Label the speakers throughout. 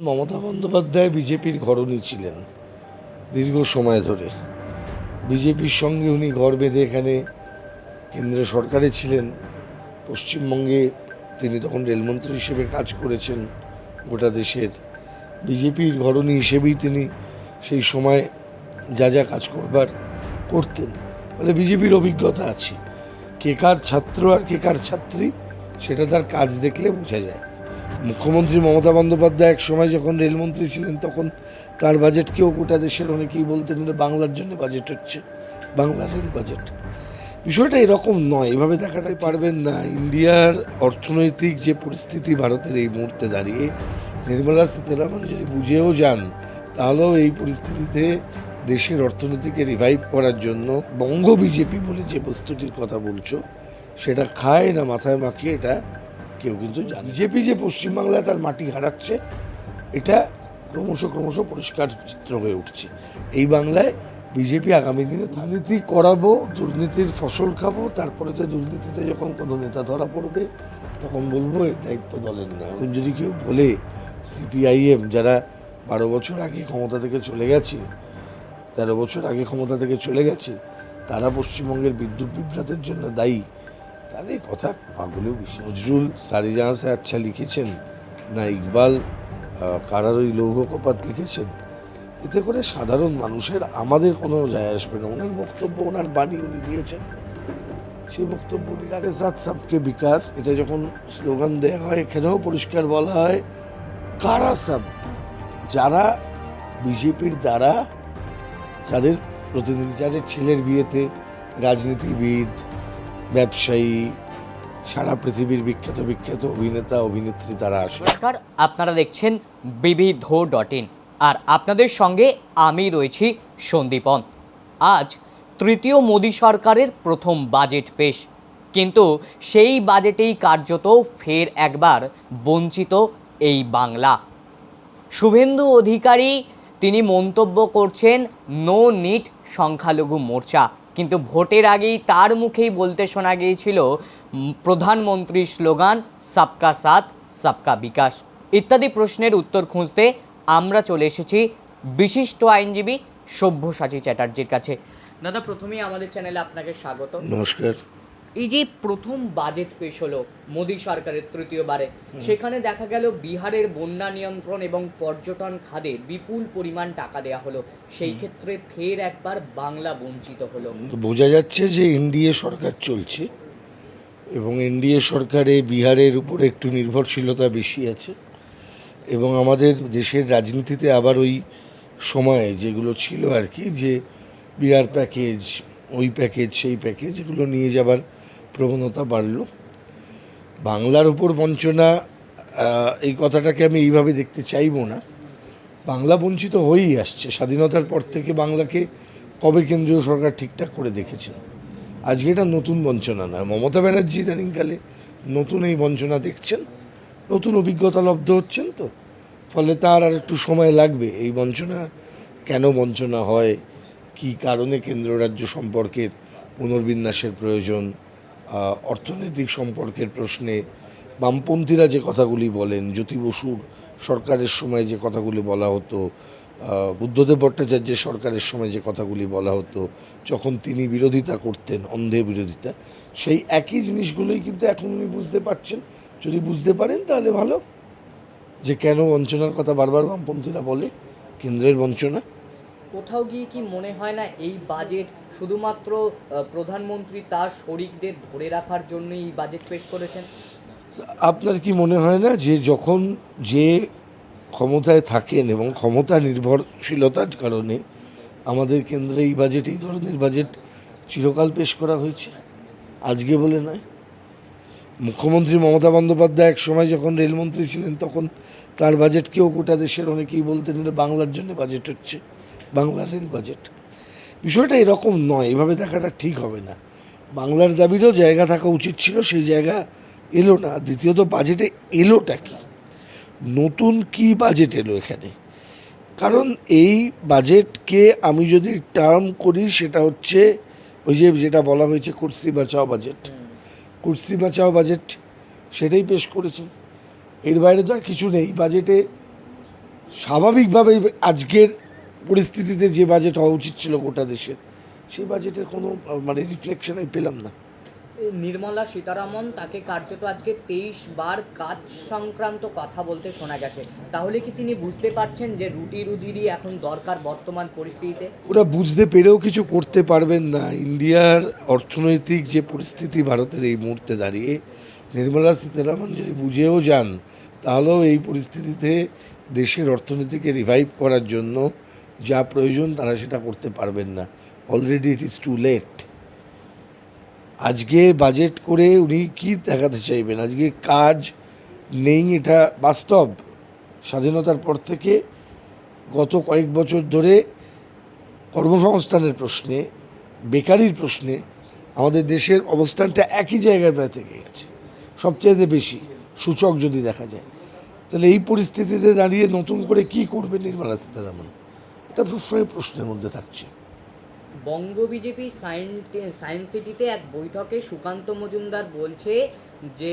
Speaker 1: মমতা বন্দ্যোপাধ্যায় বিজেপির ঘরণী ছিলেন দীর্ঘ সময় ধরে। বিজেপির সঙ্গে উনি ঘর বেঁধে এখানে কেন্দ্র সরকারে ছিলেন। পশ্চিমবঙ্গে তিনি তখন রেলমন্ত্রী হিসেবে কাজ করেছেন গোটা দেশের। বিজেপির ঘরণী হিসেবেই তিনি সেই সময় যা যা কাজ করবার করতেন। ফলে বিজেপির অভিজ্ঞতা আছে। কে কার ছাত্র আর কে কার ছাত্রী, সেটা তার কাজ দেখলে বোঝা যায়। মুখ্যমন্ত্রী মমতা বন্দ্যোপাধ্যায় এক সময় যখন রেলমন্ত্রী ছিলেন, তখন তার বাজেটকেও গোটা দেশের অনেকেই বলতেন বাংলার জন্য বাজেট হচ্ছে বাংলা রেল বাজেট বিষয়টা এরকম নয়, এভাবে দেখাটাই পারবেন না। ইন্ডিয়ার অর্থনৈতিক যে পরিস্থিতি ভারতের এই মুহূর্তে দাঁড়িয়ে, নির্মলা সীতারামন যদি বুঝেও যান, তাহলেও এই পরিস্থিতিতে দেশের অর্থনীতিকে রিভাইভ করার জন্য বঙ্গ বিজেপি বলে যে বস্তুটির কথা বলছো, সেটা খায় না মাথায় মাখিয়ে এটা কেউ কিন্তু জানে বিজেপি যে পশ্চিমবাংলায় তার মাটি হারাচ্ছে এটা ক্রমশ ক্রমশ পরিষ্কার চিত্র হয়ে উঠছে। এই বাংলায় বিজেপি আগামী দিনে দুর্নীতি করাবো দুর্নীতির ফসল খাব তারপরে তো দুর্নীতিতে যখন কোনো নেতা ধরা পড়বে তখন বলব এর দায়িত্ব দলের না। এখন যদি কেউ বলে সিপিআইএম যারা বারো বছর আগে ক্ষমতা থেকে চলে গেছে তেরো বছর আগে ক্ষমতা থেকে চলে গেছে তারা পশ্চিমবঙ্গের বিদ্যুৎ বিভ্রাটের জন্য দায়ী এই কথা পাগলেও নজরুল সারি জাহাঁ আচ্ছা লিখেছেন, না ইকবাল কারার ওই লৌহ কপাত লিখেছেন। এতে করে সাধারণ মানুষের আমাদের কোনো যায় আসবে না। ওনার বক্তব্য, ওনার বাণী উনি দিয়েছেন। সেই বক্তব্য উনি সাত সাবকে বিকাশ, এটা যখন স্লোগান দেওয়া হয়, এখানেও পরিষ্কার বলা হয়, কারা সাব যারা বিজেপির দ্বারা যাদের প্রতিনিধি যাদের ছেলের বিয়েতে রাজনীতিবিদ ব্যবসায়ী, সারা পৃথিবীর বিখ্যাত বিখ্যাত অভিনেতা, অভিনেত্রী তারা আসে।
Speaker 2: আপনারা দেখছেন বিবিধ ডট ইন আর আপনাদের সঙ্গে আমি রয়েছি সন্দীপন। আজ তৃতীয় মোদী সরকারের প্রথম বাজেট পেশ। কিন্তু সেই বাজেটেই কার্যত ফের একবার বঞ্চিত এই বাংলা। শুভেন্দু অধিকারী, তিনি মন্তব্য করছেন, নো নিট সংখ্যালঘু মোর্চা। কিন্তু ভোটের আগেই তার মুখেই বলতে শোনা গিয়েছিল প্রধানমন্ত্রীর স্লোগান, সাবকা সাথ, সাবকা বিকাশ ইত্যাদি প্রশ্নের উত্তর খুঁজতে আমরা চলে এসেছি বিশিষ্ট আইনজীবী সভ্যসাচী চ্যাটার্জির কাছে। দাদা, প্রথমেই আমাদের চ্যানেলে আপনাকে স্বাগত।
Speaker 1: নমস্কার।
Speaker 2: এই যে প্রথম বাজেট পেশ হলো মোদী সরকারের তৃতীয়বারে সেখানে দেখা গেল বিহারের বন্যা নিয়ন্ত্রণ এবং পর্যটন খাতে বিপুল পরিমাণ টাকা দেয়া হলো। সেই ক্ষেত্রে ফের একবার বাংলা বঞ্চিত হলো।
Speaker 1: বোঝা যাচ্ছে যে এনডিএ সরকার চলছে এবং এনডিএ সরকারে বিহারের উপরে একটু নির্ভরশীলতা বেশি আছে এবং আমাদের দেশের রাজনীতিতে আবার ওই সময়ে যেগুলো ছিল আর কি যে বিহার প্যাকেজ ওই প্যাকেজ সেই প্যাকেজ এগুলো নিয়ে যাবার প্রবণতা বাড়লো। বাংলার উপর বঞ্চনা এই কথাটাকে আমি এইভাবে দেখতে চাইব না। বাংলা বঞ্চিত হয়েই আসছে। স্বাধীনতার পর থেকে বাংলাকে কবে কেন্দ্রীয় সরকার ঠিকঠাক করে দেখেছেন আজকে এটা নতুন বঞ্চনা নয়। মমতা ব্যানার্জি ইদানিংকালে নতুন এই বঞ্চনা দেখছেন, নতুন অভিজ্ঞতা লব্ধ হচ্ছেন তো। ফলে তার আর একটু সময় লাগবে। এই বঞ্চনা কেন বঞ্চনা হয়? কী কারণে কেন্দ্র রাজ্য সম্পর্কের পুনর্বিন্যাসের প্রয়োজন? অর্থনৈতিক সম্পর্কের প্রশ্নে বামপন্থীরা যে কথাগুলি বলেন, জ্যোতি বসুর সরকারের সময় যে কথাগুলি বলা হতো বুদ্ধদেব ভট্টাচার্যের সরকারের সময় যে কথাগুলি বলা হতো, যখন তিনি বিরোধিতা করতেন অন্ধে বিরোধিতা, সেই একই জিনিসগুলোই কিন্তু এখন উনি বুঝতে পারছেন। যদি বুঝতে পারেন তাহলে ভালো। যে কেন বঞ্চনার কথা বারবার বামপন্থীরা বলে, কেন্দ্রের বঞ্চনা।
Speaker 2: কোথাও গিয়ে কি মনে হয় না এই বাজেট শুধুমাত্র প্রধানমন্ত্রী তার শরিকদের ধরে রাখার জন্যই এই বাজেট পেশ করেছেন?
Speaker 1: আপনার কি মনে হয় না যে যখন যে ক্ষমতায় থাকেন এবং ক্ষমতা নির্ভরশীলতার কারণে আমাদের কেন্দ্রে এই বাজেট এই ধরনের বাজেট চিরকাল পেশ করা হয়েছে? আজকে বলে নয়। মুখ্যমন্ত্রী মমতা বন্দ্যোপাধ্যায় এক সময় যখন রেলমন্ত্রী ছিলেন, তখন তার বাজেটকেও গোটা দেশের অনেকেই বলতেন বাংলার জন্য বাজেট হচ্ছে। Bangla rail budget. বিষয়টা এরকম নয় এভাবে দেখাটা ঠিক হবে না। বাংলার দাবিরও জায়গা থাকা উচিত ছিল সেই জায়গা এলো না। দ্বিতীয়ত বাজেটে এলোটা কি? নতুন কি বাজেট এলো এখানে? কারণ এই বাজেটকে আমি যদি টার্ম করি সেটা হচ্ছে ওই যে যেটা বলা হয়েছে কুর্সি বাঁচাও বাজেট। কুর্সি বাঁচাও বাজেট সেটাই পেশ করেছে। এর বাইরে তো আর কিছু নেই। বাজেটে স্বাভাবিকভাবেই আজকের পরিস্থিতিতে যে বাজেট হওয়া উচিত ছিল গোটা দেশের সেই বাজেটের কোনো মানে রিফ্লেকশন আমি পেলাম না।
Speaker 2: নির্মলা সীতারামন তাকে কার্যত আজকে তেইশ বার কাজ সংক্রান্ত কথা বলতে শোনা গেছে। তাহলে কি তিনি বুঝতে পারছেন যে রুটি রুজিরই এখন দরকার বর্তমান পরিস্থিতিতে?
Speaker 1: ওরা বুঝতে পেরেও কিছু করতে পারবেন না। ইন্ডিয়ার অর্থনৈতিক যে পরিস্থিতি ভারতের এই মুহূর্তে দাঁড়িয়ে নির্মলা সীতারামন যদি বুঝেও যান তাহলেও এই পরিস্থিতিতে দেশের অর্থনীতিকে রিভাইভ করার জন্য যা প্রয়োজন তারা সেটা করতে পারবেন না। Already it is too late আজকে বাজেট করে উনি কি দেখাতে চাইবেন? আজকে কাজ নেই এটা বাস্তব। স্বাধীনতার পর থেকে গত কয়েক বছর ধরে কর্মসংস্থানের প্রশ্নে, বেকারির প্রশ্নে আমাদের দেশের অবস্থানটা একই জায়গায় প্রায় থেকে গেছে। সবচেয়ে বেশি সূচক যদি দেখা যায়। তাহলে এই পরিস্থিতিতে দাঁড়িয়ে নতুন করে কি করবে নির্মলা সীতারামন? এটা সবসময় প্রশ্নের মধ্যে থাকছে।
Speaker 2: বঙ্গ বিজেপি সায়েন্স সিটিতে এক বৈঠকে সুকান্ত মজুমদার বলছে যে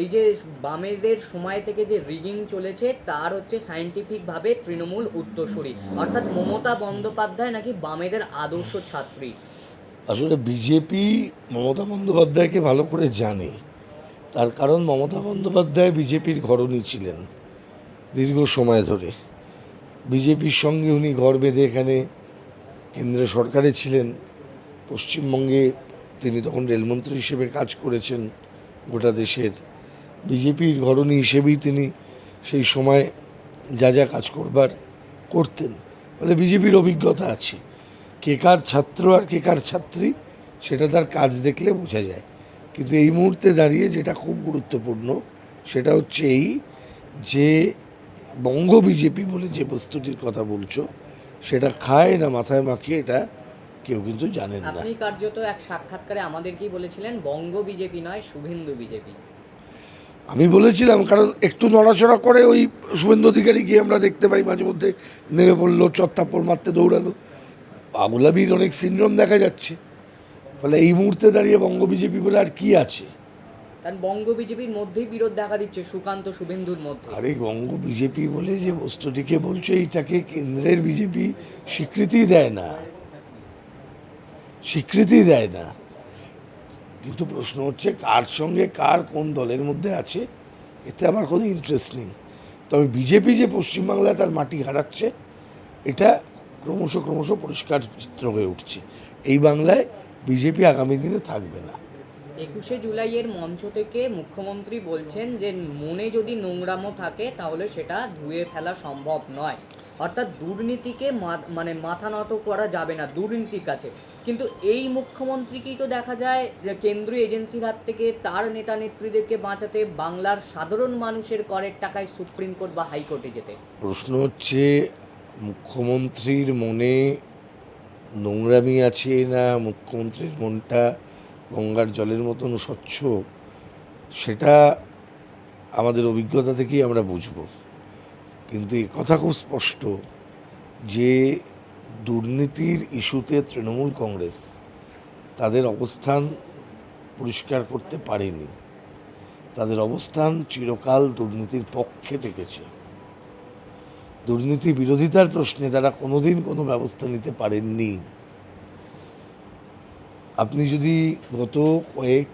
Speaker 2: এই যে বামেদের সময় থেকে যে রিগিং চলেছে তার হচ্ছে সায়েন্টিফিকভাবে তৃণমূল উত্তরসূরি। অর্থাৎ মমতা বন্দ্যোপাধ্যায় নাকি বামেদের আদর্শ ছাত্রী?
Speaker 1: আসলে বিজেপি মমতা বন্দ্যোপাধ্যায়কে ভালো করে জানে। তার কারণ মমতা বন্দ্যোপাধ্যায় বিজেপির ঘরণী ছিলেন দীর্ঘ সময় ধরে। বিজেপির সঙ্গে উনি ঘর বেঁধে এখানে কেন্দ্র সরকারে ছিলেন। পশ্চিমবঙ্গে তিনি তখন রেলমন্ত্রী হিসেবে কাজ করেছেন গোটা দেশের। বিজেপির ঘরণী হিসেবেই তিনি সেই সময় যা যা কাজ করবার করতেন। ফলে বিজেপির অভিজ্ঞতা আছে। কে কার ছাত্র আর কে কার ছাত্রী, সেটা তার কাজ দেখলে বোঝা যায়। কিন্তু এই মুহূর্তে দাঁড়িয়ে যেটা খুব গুরুত্বপূর্ণ, সেটা হচ্ছে এই যে বঙ্গ বিজেপি বলে যে বস্তুটির কথা বলছো সেটা খায় না মাথায় মাখিয়ে এটা কেউ কিন্তু জানেন না।
Speaker 2: আপনি কার্যত এক সাক্ষাৎকারে আমাদেরকেই বলেছিলেন বঙ্গ বিজেপি নয় শুভেন্দু বিজেপি।
Speaker 1: আমি বলেছিলাম কারণ একটু নড়াচড়া করে ওই শুভেন্দু অধিকারী গিয়ে আমরা দেখতে পাই মাঝে মধ্যে নেমে পড়ল চত্তাপ্পর মারতে দৌড়ালো। আবুলাবির অনেক সিন্ড্রোম দেখা যাচ্ছে। ফলে এই মুহূর্তে দাঁড়িয়ে বঙ্গ বিজেপি বলে আর কি আছে?
Speaker 2: কারণ বঙ্গ বিজেপির মধ্যেই বিরোধ দেখা দিচ্ছে সুকান্ত শুভেন্দুর মধ্যে।
Speaker 1: আরে বঙ্গ বিজেপি বলে যে বস্তুটিকে বলছে, এইটাকে কেন্দ্রের বিজেপি স্বীকৃতি দেয় না। স্বীকৃতি দেয় না। কিন্তু প্রশ্ন হচ্ছে, কার সঙ্গে কার কোন দলের মধ্যে আছে, এতে আমার কোনো ইন্টারেস্ট নেই। তবে বিজেপি যে পশ্চিমবাংলায় তার মাটি হারাচ্ছে, এটা ক্রমশ ক্রমশ পরিষ্কার চিত্র হয়ে উঠছে। এই বাংলায় বিজেপি আগামী দিনে থাকবে না।
Speaker 2: একুশে জুলাইয়ের মঞ্চ থেকে মুখ্যমন্ত্রী বলছেন যে, মনে যদি নোংরামো থাকে, তাহলে সেটা ধুয়ে ফেলা সম্ভব নয়। অর্থাৎ দুর্নীতিকে মানে মাথা নত করা যাবে না দুর্নীতির কাছে। কিন্তু এই মুখ্যমন্ত্রীকেই তো দেখা যায় যে, কেন্দ্রীয় এজেন্সির হাত থেকে তার নেতা নেত্রীদেরকে বাঁচাতে বাংলার সাধারণ মানুষের করের টাকায় সুপ্রিম কোর্ট বা হাইকোর্টে যেতে।
Speaker 1: প্রশ্ন হচ্ছে, মুখ্যমন্ত্রীর মনে নোংরামি আছে না মুখ্যমন্ত্রীর মনটা গঙ্গার জলের মতন স্বচ্ছ, সেটা আমাদের অভিজ্ঞতা থেকেই আমরা বুঝব। কিন্তু এ কথা খুব স্পষ্ট যে দুর্নীতির ইস্যুতে তৃণমূল কংগ্রেস তাদের অবস্থান পরিষ্কার করতে পারেনি। তাদের অবস্থান চিরকাল দুর্নীতির পক্ষে থেকেছে। দুর্নীতি বিরোধিতার প্রশ্নে তারা কোনোদিন কোনো ব্যবস্থা নিতে পারেননি। আপনি যদি গত কয়েক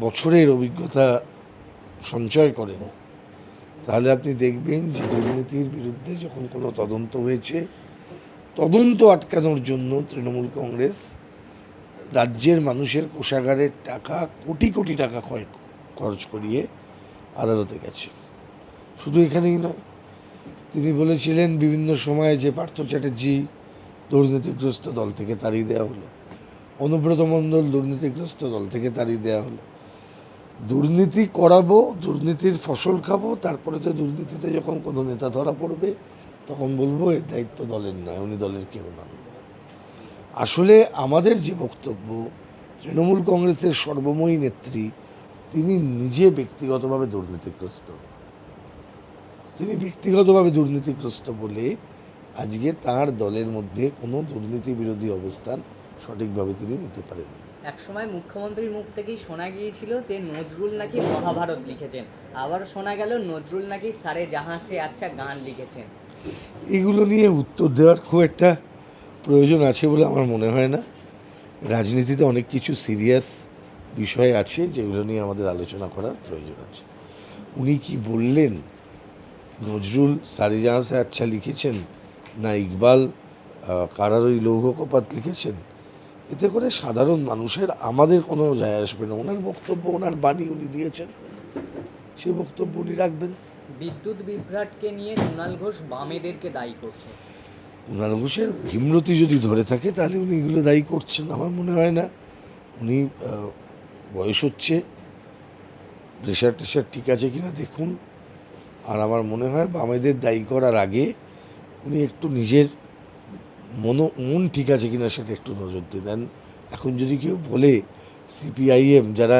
Speaker 1: বছরের অভিজ্ঞতা সঞ্চয় করেন, তাহলে আপনি দেখবেন যে দুর্নীতির বিরুদ্ধে যখন কোনো তদন্ত হয়েছে, তদন্ত আটকানোর জন্য তৃণমূল কংগ্রেস রাজ্যের মানুষের কোষাগারের টাকা, কোটি কোটি টাকা খরচ করিয়ে আদালতে গেছে। শুধু এখানেই নয়, তিনি বলেছিলেন বিভিন্ন সময়ে যে পার্থ চ্যাটার্জি দুর্নীতিগ্রস্ত দল থেকে তাড়িয়ে দেওয়া হলো অনুব্রত মণ্ডল দুর্নীতিগ্রস্ত দল থেকে তাড়িয়ে দেওয়া হলো। দুর্নীতি করাবো, দুর্নীতির ফসল খাব, তারপরে তো দুর্নীতিতে যখন কোনো নেতা ধরা পড়বে, তখন বলব এর দায়িত্ব দলের নয়, উনি দলের কেউ নন। আসলে আমাদের যে বক্তব্য, তৃণমূল কংগ্রেসের সর্বময়ী নেত্রী, তিনি নিজে ব্যক্তিগতভাবে দুর্নীতিগ্রস্ত। তিনি ব্যক্তিগতভাবে দুর্নীতিগ্রস্ত বলে আজকে তার দলের মধ্যে কোনো দুর্নীতি বিরোধী অবস্থান সঠিকভাবে তিনি নিতে পারেন।
Speaker 2: একসময় মুখ্যমন্ত্রীর মুখ থেকেই শোনা গিয়েছিল যে নজরুল নাকি মহাভারত লিখেছেন। আবার শোনা গেল নজরুল নাকি সারে জাহাঁ সে আচ্ছা গান লিখেছেন।
Speaker 1: এগুলো নিয়ে উত্তর দেওয়ার খুব একটা প্রয়োজন আছে বলে আমার মনে হয় না। রাজনীতিতে অনেক কিছু সিরিয়াস বিষয় আছে যেগুলো নিয়ে আমাদের আলোচনা করার প্রয়োজন আছে। উনি কি বললেন নজরুল সারিজাহাঁ সে আচ্ছা লিখেছেন না ইকবাল আহ, কারার ওই লৌহ কপাত লিখেছেন? এতে করে সাধারণ মানুষের আমাদের কোনো যায় আসবে না। ওনার বক্তব্য ওনার বাণী উনি দিয়েছেন। সে বক্তব্য উনি রাখবেন।
Speaker 2: বিদ্যুৎ বিভ্রাটকে নিয়ে কুণাল ঘোষ বামেদেরকে দায়ী করছে।
Speaker 1: কুণাল ঘোষের ভীমরতি যদি ধরে থাকে তাহলে উনি এগুলো দায়ী করছেন। আমার মনে হয় না। উনি বয়স হচ্ছে। প্রেশার টেশার ঠিক আছে কিনা দেখুন। আর আমার মনে হয় বামেদের দায়ী করার আগে উনি একটু নিজের মন মন ঠিক আছে কিনা সেটা একটু নজর দিয়ে দেন। এখন যদি কেউ বলে, সিপিআইএম যারা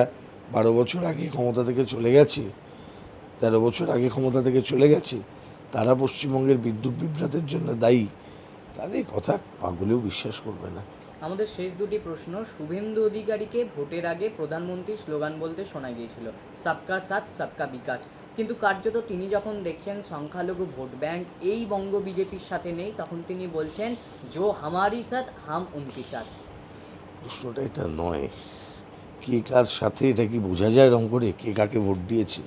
Speaker 1: বারো বছর আগে ক্ষমতা থেকে চলে গেছে, তেরো বছর আগে ক্ষমতা থেকে চলে গেছে, তারা পশ্চিমবঙ্গের বিদ্যুৎ বিভ্রাতের জন্য দায়ী, তাদের কথা পাগলেও বিশ্বাস করবে না।
Speaker 2: আমাদের শেষ দুটি প্রশ্ন, শুভেন্দু অধিকারীকে ভোটের আগে প্রধানমন্ত্রী স্লোগান বলতে শোনা গিয়েছিল, সবকা সাথ, সবকা বিকাশ। কিন্তু কার্যত তিনি যখন দেখছেন সংখ্যালঘু ভোট ব্যাংক এই বঙ্গ বিজেপির সাথে নেই, তখন তিনি বলছেন, জো হামারি সাথ, হাম উনকি সাথ।
Speaker 1: প্রশ্নটা এটা নয়। কে কার সাথে, এটা কি বোঝা যায় রং করে? কে কাকে ভোট দিয়েছে?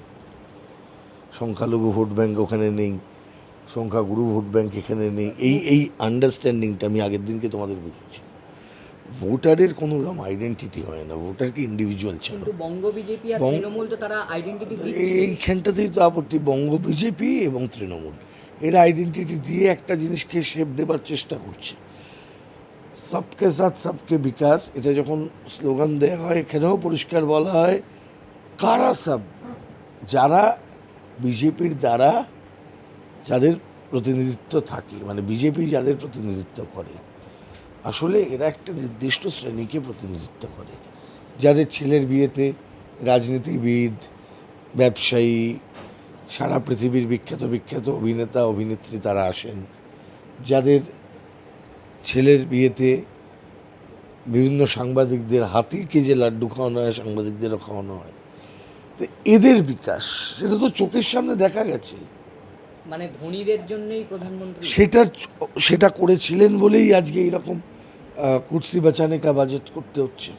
Speaker 1: সংখ্যালঘু ভোট ব্যাংক ওখানে নেই, সংখ্যাগুরু ভোট ব্যাংক এখানে নেই। এই এই আন্ডারস্ট্যান্ডিংটা আমি আগের দিনকে তোমাদের বুঝেছি ভোটারের কোনো রকম আইডেন্টিটি হয় না ভোটারকে ইন্ডিভিজুয়াল
Speaker 2: কিন্তু বঙ্গ বিজেপি আর তৃণমূল তো তারা আইডেন্টিটি
Speaker 1: এইখানটাতেই তো আপত্তি বঙ্গ বিজেপি এবং তৃণমূল। এরা আইডেন্টিটি দিয়ে একটা জিনিসকে শেপ দেবার চেষ্টা করছে। সবকে সাথ সবকে বিকাশ এটা যখন স্লোগান দেওয়া হয় এখানেও পরিষ্কার বলা হয় কারা সব? যারা বিজেপির দ্বারা যাদের প্রতিনিধিত্ব থাকে মানে বিজেপি যাদের প্রতিনিধিত্ব করে। আসলে এরা একটা নির্দিষ্ট শ্রেণীকে প্রতিনিধিত্ব করে। যাদের ছেলের বিয়েতে রাজনীতিবিদ ব্যবসায়ী সারা পৃথিবীর বিখ্যাত বিখ্যাত অভিনেতা অভিনেত্রী তারা আসেন। যাদের ছেলের বিয়েতে বিভিন্ন সাংবাদিকদের হাতিকে যে লাড্ডু খাওয়ানো হয় সাংবাদিকদেরও খাওয়ানো হয়। তো এদের বিকাশ সেটা তো চোখের সামনে দেখা গেছে।
Speaker 2: মানে ধনীদের জন্যই প্রধানমন্ত্রী।
Speaker 1: সেটা সেটা করেছিলেন বলেই আজকে এইরকম কুর্সি বাঁচানে কা বাজেট করতে হচ্ছে।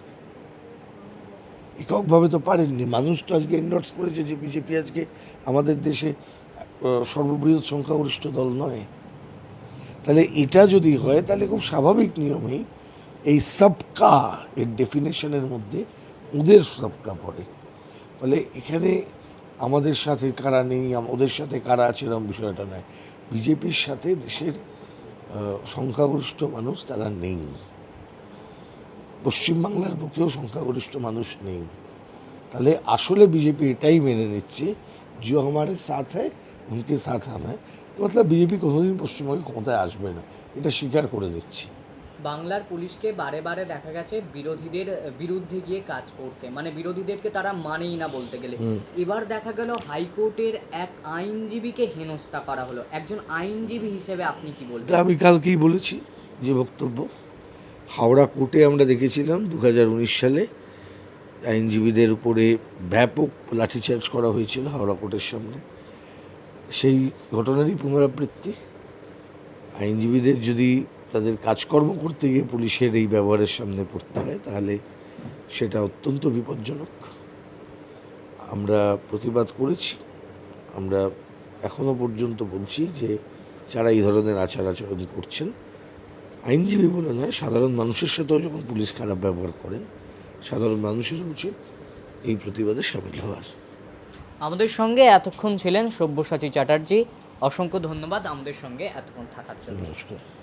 Speaker 1: এককভাবে তো পারেননি। মানুষ তো আজকে এন্ডোর্স করেছে যে বিজেপি আজকে আমাদের দেশে সর্ববৃহৎ সংখ্যাগরিষ্ঠ দল নয়। তাহলে এটা যদি হয়, তাহলে খুব স্বাভাবিক নিয়মেই এই সবকা এর ডেফিনেশনের মধ্যে ওদের সবকা পড়ে। ফলে এখানে আমাদের সাথে কারা নেই ওদের সাথে কারা আছে এরকম বিষয়টা নয়। বিজেপির সাথে দেশের সংখ্যাগরিষ্ঠ মানুষ তারা নেই। পশ্চিমবাংলার পক্ষেও সংখ্যাগরিষ্ঠ মানুষ নেই। তাহলে আসলে বিজেপি এটাই মেনে নিচ্ছে যে আমার সাথ হয় উনকে সাথ হ্যায়। তো মতলব বিজেপি কোনোদিন পশ্চিমবঙ্গে ক্ষমতায় আসবে না, এটা স্বীকার করে দিচ্ছি
Speaker 2: বাংলার পুলিশকে বারে বারে দেখা গেছে বিরোধীদের বিরুদ্ধে গিয়ে কাজ করতে। মানে বিরোধীদেরকে তারা মানেই না বলতে গেলে। এবার দেখা গেল হাইকোর্টের এক আইনজীবীকে হেনস্থা করা হলো। একজন আইনজীবী হিসেবে আপনি কি বলবেন?
Speaker 1: আমি কালকেই বলেছি যে বক্তব্য। হাওড়া কোর্টে আমরা দেখেছিলাম দু হাজার উনিশ সালে আইনজীবীদের উপরে ব্যাপক লাঠিচার্জ করা হয়েছিল হাওড়া কোর্টের সামনে। সেই ঘটনারই পুনরাবৃত্তি। আইনজীবীদের যদি তাদের কাজকর্ম করতে গিয়ে পুলিশের এই ব্যবহারের সামনে পড়তে হয় তাহলে সেটা অত্যন্ত বিপজ্জনক। আমরা প্রতিবাদ করেছি আমরা এখনও পর্যন্ত বলছি যে যারা এই ধরনের আচার আচরণ করছেন আইনজীবী বলে নয় সাধারণ মানুষের সাথেও যখন পুলিশ খারাপ ব্যবহার করেন সাধারণ মানুষেরও উচিত এই প্রতিবাদে সামিল হওয়ার।
Speaker 2: আমাদের সঙ্গে এতক্ষণ ছিলেন সব্যসাচী চ্যাটার্জি। অসংখ্য ধন্যবাদ আমাদের সঙ্গে এতক্ষণ থাকার জন্য।
Speaker 1: নমস্কার।